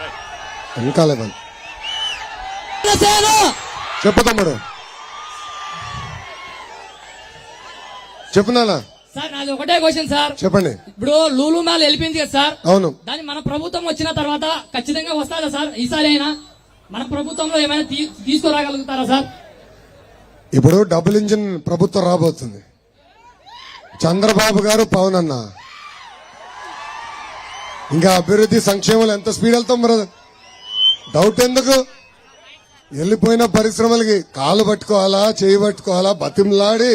వాళ్ళు జనసేన చెప్పు తమ్ముడు. చెప్పు నాన్న. సార్ నాది ఒకటే క్వశ్చన్ సార్. చెప్పండి. ఇప్పుడు లూలు మాల్ వెళ్ళిపోయింది కదా సార్. అవును. దాన్ని మన ప్రభుత్వం వచ్చిన తర్వాత ఖచ్చితంగా వస్తుందా సార్? ఈసారి అయినా మన ప్రభుత్వంలో ఏమైనా తీసుకురాగలుగుతారా సార్? ఇప్పుడు డబుల్ ఇంజిన్ ప్రభుత్వం రాబోతుంది. చంద్రబాబు గారు పవన్ అన్న. ఇంకా అభివృద్ధి సంక్షేమాలు ఎంత స్పీడ్ వెళ్తాం బ్రదర్ డౌట్ ఎందుకు? వెళ్ళిపోయిన పరిశ్రమలకి కాలు పట్టుకోవాలా చేయి పట్టుకోవాలా బతిమలాడి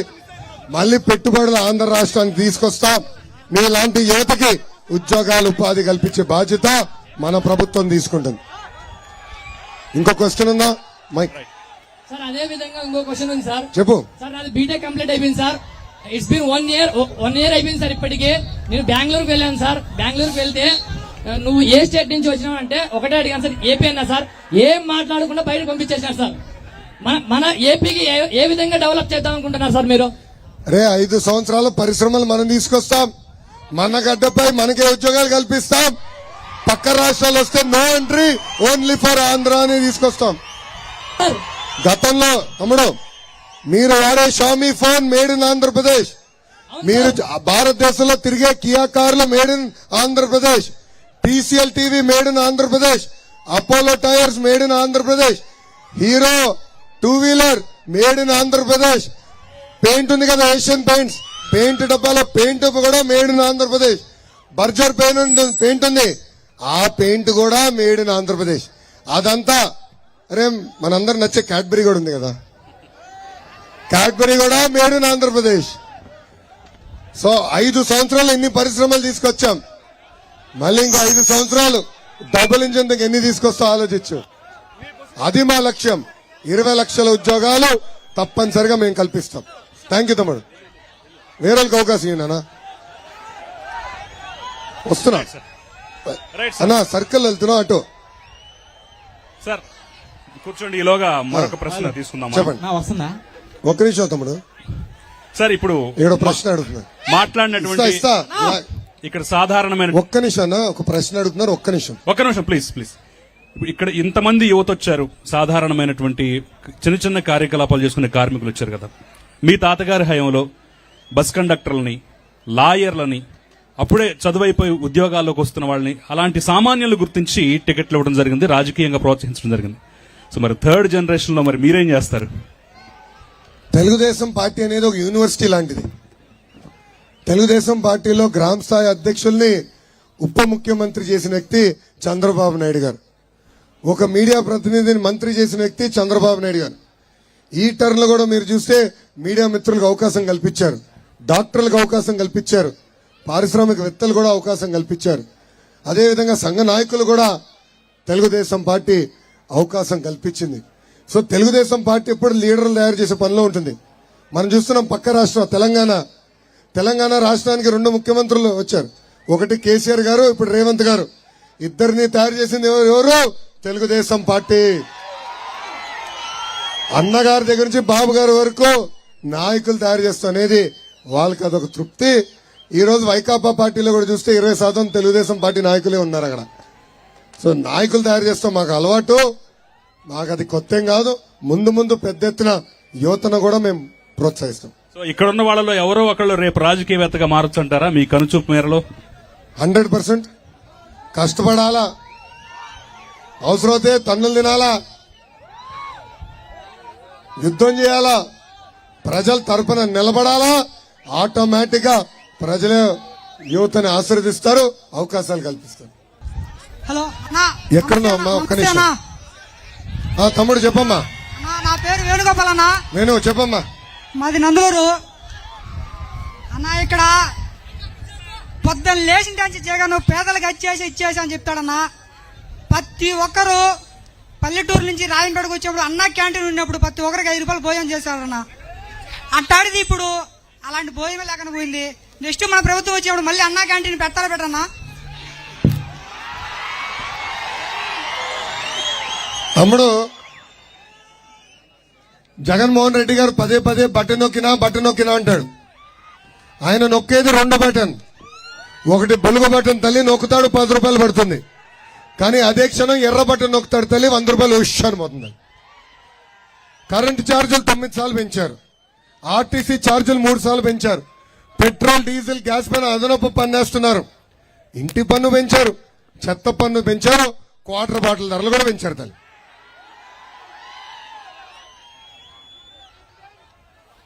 మళ్ళీ పెట్టుబడులు ఆంధ్ర రాష్ట్రానికి తీసుకొస్తాం. మీలాంటి యువతకి ఉద్యోగాలు ఉపాధి కల్పించే బాధ్యత మన ప్రభుత్వం తీసుకుంటుంది. ఇంకో క్వశ్చన్ ఉందా? మైక్ సార్ అదే విధంగా ఇంకో క్వశ్చన్ ఉంది సార్ చెప్పు. సార్ నాది బీటెక్ కంప్లీట్ అయిపోయింది sir it's been one year one year అయిపోయింది సార్ ఇప్పటికే. నేను బెంగళూరుకి వెళ్ళాను సార్ బెంగళూరుకి వెళ్తే నువ్వు ఏ స్టేట్ నుంచి వచ్చినావు అంటే ఒకటే అడిగాను సార్ ఏపీ అన్నా సార్. ఏం మాట్లాడకుండా బయట పంపించేసినారు సార్. మన మన ఏపీకి ఏ- విధంగా డెవలప్ చేద్దాం అనుకుంటున్నారు సార్ మీరు? రే ఐదు సంవత్సరాల పరిశ్రమలు మనం తీసుకొస్తాం. మన గడ్డపై మనకే ఉద్యోగాలు కల్పిస్తాం. పక్క రాష్ట్రాలు వస్తే no entry only for Andhra అని తీసుకొస్తాం గతంలో తమ్ముడు మీరు వాడే Xiaomi phone made in Andhra Pradesh మీరు భారతదేశంలో తిరిగే కియా కార్లు made in Andhra Pradesh TCL TV made in Andhra Pradesh Apollo tyres made in Andhra Pradesh Hero two wheeler made in Andhra Pradesh paint ఉంది కదా Asian paints paint డబ్బాలో paint కూడా made in Andhra Pradesh Berger paint paint ఉంది ఆ paint కూడా made in Andhra Pradesh అదంతా అరే మనందరు నచ్చే క్యాడ్బరీ కూడా ఉంది కదా. క్యాడ్బరీ కూడా మేడ్ ఇన్ ఆంధ్రప్రదేశ్ సో ఐదు సంవత్సరాలు ఎన్ని పరిశ్రమలు తీసుకొచ్చాం? మళ్ళీ ఇంకో ఐదు సంవత్సరాలు డబుల్ ఇంజిన్ దగ్గర ఎన్ని తీసుకొస్తా ఆలోచించు. అది మా లక్ష్యం. ఇరవై లక్షల ఉద్యోగాలు తప్పనిసరిగా మేము కల్పిస్తాం. థ్యాంక్ యూ తమ్ముడు. వేరే వాళ్ళకి అవకాశం ఇవ్వనా వస్తున్నా. అన్నా సర్కిల్ వెళ్తున్నా అటు. సార్ కూర్చోండి ఈలోగా మరొక ప్రశ్న తీసుకుందాం చెప్పండి. నా వస్తుందా ఒక్క నిమిషం తమ్ముడు. సార్ ఇప్పుడు ఏడో ప్రశ్న అడుగుతున్నా. మాట్లాడినటువంటి ఇస్తా ఇక్కడ సాధారణమైన ఒక్క నిమిషం ఒక ప్రశ్న అడుగుతున్నారు ఒక్క నిమిషం. ఒక్క నిమిషం ప్లీజ్ ప్లీజ్ ఇక్కడ ఇంతమంది యువత వచ్చారు సాధారణమైనటువంటి చిన్న చిన్న కార్యకలాపాలు చేసుకునే కార్మికులు వచ్చారు కదా. మీ తాతగారి హయాంలో బస్ కండక్టర్లని లాయర్లని అప్పుడే చదువైపోయి ఉద్యోగాల్లోకి వస్తున్న వాళ్ళని అలాంటి సామాన్యులు గుర్తించి టికెట్లు ఇవ్వడం జరిగింది రాజకీయంగా ప్రోత్సహించడం జరిగింది. సో మరి థర్డ్ జనరేషన్లో మరి మీరేం చేస్తారు? తెలుగుదేశం పార్టీ అనేది ఒక యూనివర్సిటీ లాంటిది. తెలుగుదేశం పార్టీలో గ్రామ స్థాయి అధ్యక్షుల్ని ఉప ముఖ్యమంత్రి చేసిన వ్యక్తి చంద్రబాబు నాయుడు గారు. ఒక మీడియా ప్రతినిధిని మంత్రి చేసిన వ్యక్తి చంద్రబాబు నాయుడు గారు. ఈ టర్న్లో కూడా మీరు చూస్తే మీడియా మిత్రులకు అవకాశం కల్పించారు. డాక్టర్లకు అవకాశం కల్పించారు. పారిశ్రామికవేత్తలు కూడా అవకాశం కల్పించారు. అదేవిధంగా సంఘ నాయకులు కూడా తెలుగుదేశం పార్టీ అవకాశం కల్పించింది. సో తెలుగుదేశం పార్టీ ఎప్పుడు లీడర్లు తయారు చేసే పనిలో ఉంటుంది. మనం చూస్తున్నాం పక్క రాష్ట్రం తెలంగాణ తెలంగాణ రాష్ట్రానికి రెండు ముఖ్యమంత్రులు వచ్చారు. ఒకటి కేసీఆర్ గారు ఇప్పుడు రేవంత్ గారు. ఇద్దరిని తయారు చేసింది ఎవరు? తెలుగుదేశం పార్టీ. అన్నగారి దగ్గర నుంచి బాబు గారి వరకు నాయకులు తయారు చేస్తాం అనేది వాళ్ళకి అదొక తృప్తి. ఈరోజు వైకాపా పార్టీలో కూడా చూస్తే ఇరవై శాతం తెలుగుదేశం పార్టీ నాయకులే ఉన్నారు అక్కడ. సో నాయకులు తయారు చేస్తాం మాకు అలవాటు. మాకు అది కొత్త ఏం కాదు. ముందు ముందు పెద్ద ఎత్తున యువతను కూడా మేము ప్రోత్సహిస్తాం. ఇక్కడ ఉన్న వాళ్ళలో ఎవరో ఒకళ్ళు రేపు రాజకీయవేత్తగా మారొచ్చు అంటారా మీ కనుచూపు మేరలో? Hundred percent. కష్టపడాలా? అవసరమైతే తన్నులు తినాలా? యుద్ధం చేయాలా? ప్రజల తరపున నిలబడాలా? ఆటోమేటిక్గా ప్రజలు యువతని ఆశీర్వదిస్తారు అవకాశాలు కల్పిస్తారు. హలో. ఎక్కడున్నావు అమ్మా? ఒక్క నిమిషం. తమ్ముడు చెప్పమ్మా. నా పేరు వేణుగోపాల్ అన్న. నేను చెప్పమ్మా. మాది నందులూరు. అన్న ఇక్కడ పొద్దున్న లేచిన నుంచి జగన్ పేదలకు వచ్చేసి ఇచ్చేసి అని చెప్తాడన్నా. ప్రతి ఒక్కరు పల్లెటూరు నుంచి రాయంగడకు వచ్చినప్పుడు అన్న క్యాంటీన్ ఉన్నప్పుడు ప్రతి ఒక్కరికి ఐదు రూపాయలు భోజనం చేశారన్న. అట్టాడిది ఇప్పుడు అలాంటి భోజనం లేకుండా పోయింది. నెక్స్ట్ మన ప్రభుత్వం వచ్చినప్పుడు మళ్ళీ అన్నా క్యాంటీన్ పెట్టాలి పెట్టన్నా తమ్ముడు జగన్మోహన్ రెడ్డి గారు పదే పదే బటన్ నొక్కినా బటన్ నొక్కినా అంటాడు. ఆయన నొక్కేది రెండు బటన్. ఒకటి బొలుగు బటన్ తల్లి నొక్కుతాడు పది రూపాయలు పడుతుంది. కానీ అదే క్షణం ఎర్ర బటన్ నొక్కుతాడు తల్లి వంద రూపాయలు ఉష్ పోతుంది కరెంటు ఛార్జీలు తొమ్మిది సార్లు పెంచారు. ఆర్టీసీ ఛార్జీలు మూడు సార్లు పెంచారు. పెట్రోల్ డీజిల్ గ్యాస్ పైన అదనపు పన్నేస్తున్నారు ఇంటి పన్ను పెంచారు. చెత్త పన్ను పెంచారు. క్వార్టర్ బాటిల్ ధరలు కూడా పెంచారు తల్లి.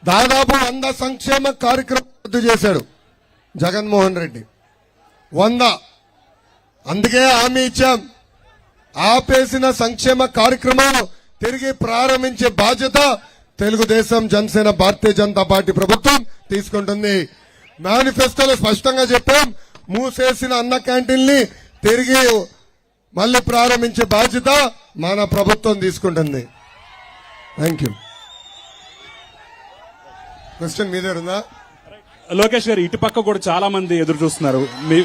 దాదాపు వంద సంక్షేమ కార్యక్రమం రద్దు చేశాడు జగన్మోహన్ రెడ్డి. వంద. అందుకే హామీ ఇచ్చాం. ఆపేసిన సంక్షేమ కార్యక్రమాలు తిరిగి ప్రారంభించే బాధ్యత తెలుగుదేశం జనసేన భారతీయ జనతా పార్టీ ప్రభుత్వం తీసుకుంటుంది. మేనిఫెస్టోలో స్పష్టంగా చెప్పాం మూసేసిన అన్న క్యాంటీన్ని తిరిగి మళ్ళీ ప్రారంభించే బాధ్యత మన ప్రభుత్వం తీసుకుంటుంది. థ్యాంక్ యూ క్వశ్చన్ మీ దగ్గర ఉందా? లోకేష్ గారు ఇటు పక్క కూడా చాలా మంది ఎదురు చూస్తున్నారు. మీ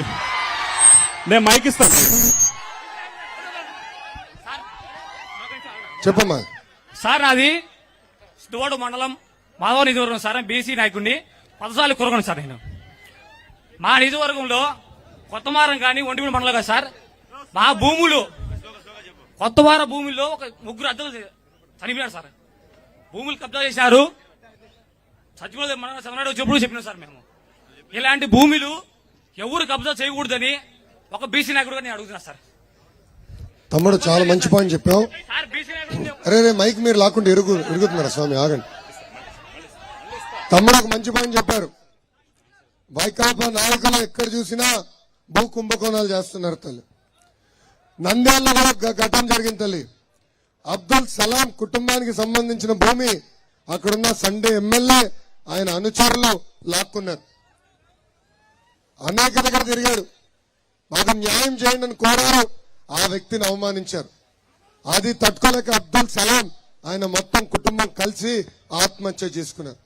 నేను మైక్ ఇస్తాను. చెప్పమ్మా. సార్ నాది దువాడు మండలం మాధవ నియోజకవర్గం సార్ బీసీ నాయకుడిని పదసార్లు కురగను సార్ నేను. మా నియోజకవర్గంలో కొత్తమారం కానీ ఒంటిమిడి మండలం కదా సార్ మా భూములు కొత్తవార భూముల్లో ఒక ముగ్గురు అద్దెలు చనిపోయారు సార్. భూములు కబ్జా చేశారు. సచివాలయ మన చంద్రనాడు వచ్చినప్పుడు చెప్పినాం సార్ మేము. ఇలాంటి భూములు ఎవరు కబ్జా చేయకూడదని ఒక బీసీ నాయకుడుగా నేను అడుగుతున్నా సార్. తమ్ముడు చాలా మంచి పాయింట్ చెప్పావు. నాయకుడు అరే రే మైక్ మీరు లాక్కుంటే స్వామి ఆగండి. తమ్ముడు ఒక మంచి పాయింట్ చెప్పారు. వైకాపా నాయకులు ఎక్కడ చూసినా భూ కుంభకోణాలు చేస్తున్నారు తల్లి. నంద్యాలలో కూడా ఘటన జరిగింది తల్లి. అబ్దుల్ సలాం కుటుంబానికి సంబంధించిన భూమి అక్కడున్న సండే ఎమ్మెల్యే ఆయన అనుచరులు లాక్కున్నారు. అనేక దగ్గర తిరిగాడు. మాకు న్యాయం చేయండి అని కోరారు. ఆ వ్యక్తిని అవమానించారు. అది తట్టుకోలేక అబ్దుల్ సలాం ఆయన మొత్తం కుటుంబం కలిసి ఆత్మహత్య చేసుకున్నారు.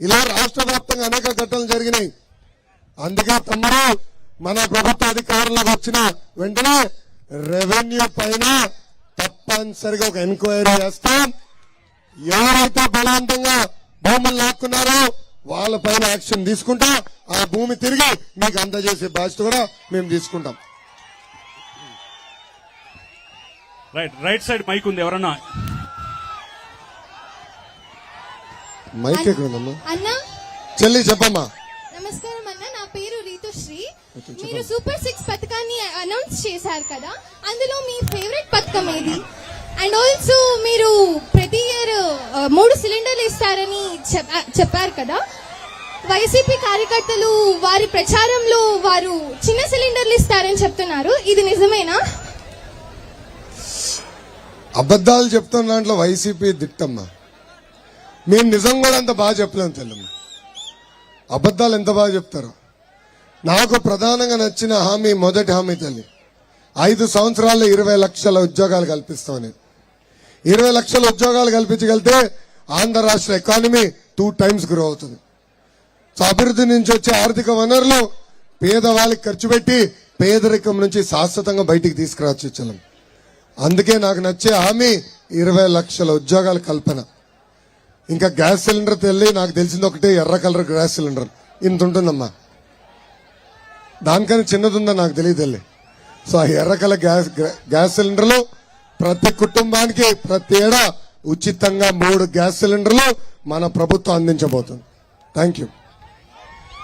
ఇలా రాష్ట్ర వ్యాప్తంగా అనేక ఘటనలు జరిగినాయి. అందుకే తమ్ముడు మన ప్రభుత్వ అధికారంలోకి వచ్చిన వెంటనే రెవెన్యూ పైన తప్పనిసరిగా ఒక ఎంక్వైరీ చేస్తాం. ఎవరైతే బలవంతంగా భూములు లాక్కున్నారో. వాళ్ళ పైన యాక్షన్ తీసుకుంటా ఆ భూమి తిరిగి మీకు అందజేసే బాధ్యత కూడా మేము తీసుకుంటాం. రైట్ రైట్ సైడ్ మైక్ ఉంది ఎవరన్నా? మైక్ ఎక్కడ ఉందమ్మా అన్నా? చెల్లి చెప్పమ్మా. నమస్కారం అన్న నా పేరు రీతుశ్రీ మీరు సూపర్ సిక్స్ పథకాన్ని అనౌన్స్ చేశారు కదా అందులో మీ ఫేవరెట్ పథకం ఏది? అండ్ ఆల్సో మీరు మూడు సిలిండర్లు ఇస్తారని చెప్పారు కదా. వైసీపీ కార్యకర్తలు వారి ప్రచారంలో వారు చిన్న సిలిండర్లు ఇస్తారని చెప్తున్నారు. ఇది నిజమేనా? అబద్ధాలు చెప్తున్న దాంట్లో వైసీపీ దిట్టమ్మా. మేము నిజం కూడా అంత బాగా చెప్పలేం తెల్లమ్మ. అబద్ధాలు ఎంత బాగా చెప్తారు. నాకు ప్రధానంగా నచ్చిన హామీ మొదటి హామీ తల్లి. ఐదు సంవత్సరాల్లో ఇరవై లక్షల ఉద్యోగాలు కల్పిస్తామని. ఇరవై లక్షల ఉద్యోగాలు కల్పించగలిగితే ఆంధ్ర రాష్ట్ర ఎకానమీ టూ టైమ్స్ గ్రో అవుతుంది. సో అభివృద్ధి నుంచి వచ్చే ఆర్థిక వనరులు పేదవాళ్ళకి ఖర్చు పెట్టి పేదరికం నుంచి శాశ్వతంగా బయటికి తీసుకురావచ్చు అందుకే నాకు నచ్చే హామీ ఇరవై లక్షల ఉద్యోగాల కల్పన. ఇంకా గ్యాస్ సిలిండర్ తెల్లి నాకు తెలిసింది ఒకటే ఎర్ర కలర్ గ్యాస్ సిలిండర్. ఇంత ఉంటుందమ్మా. దానికన్నా చిన్నది ఉందా నాకు తెలియదు సో ఆ ఎర్ర కలర్ గ్యాస్ గ్యాస్ సిలిండర్లు ప్రతి కుటుంబానికి ప్రతి ఏడా ఉచితంగా మూడు గ్యాస్ సిలిండర్లు మన ప్రభుత్వం అందించబోతుంది. Thank you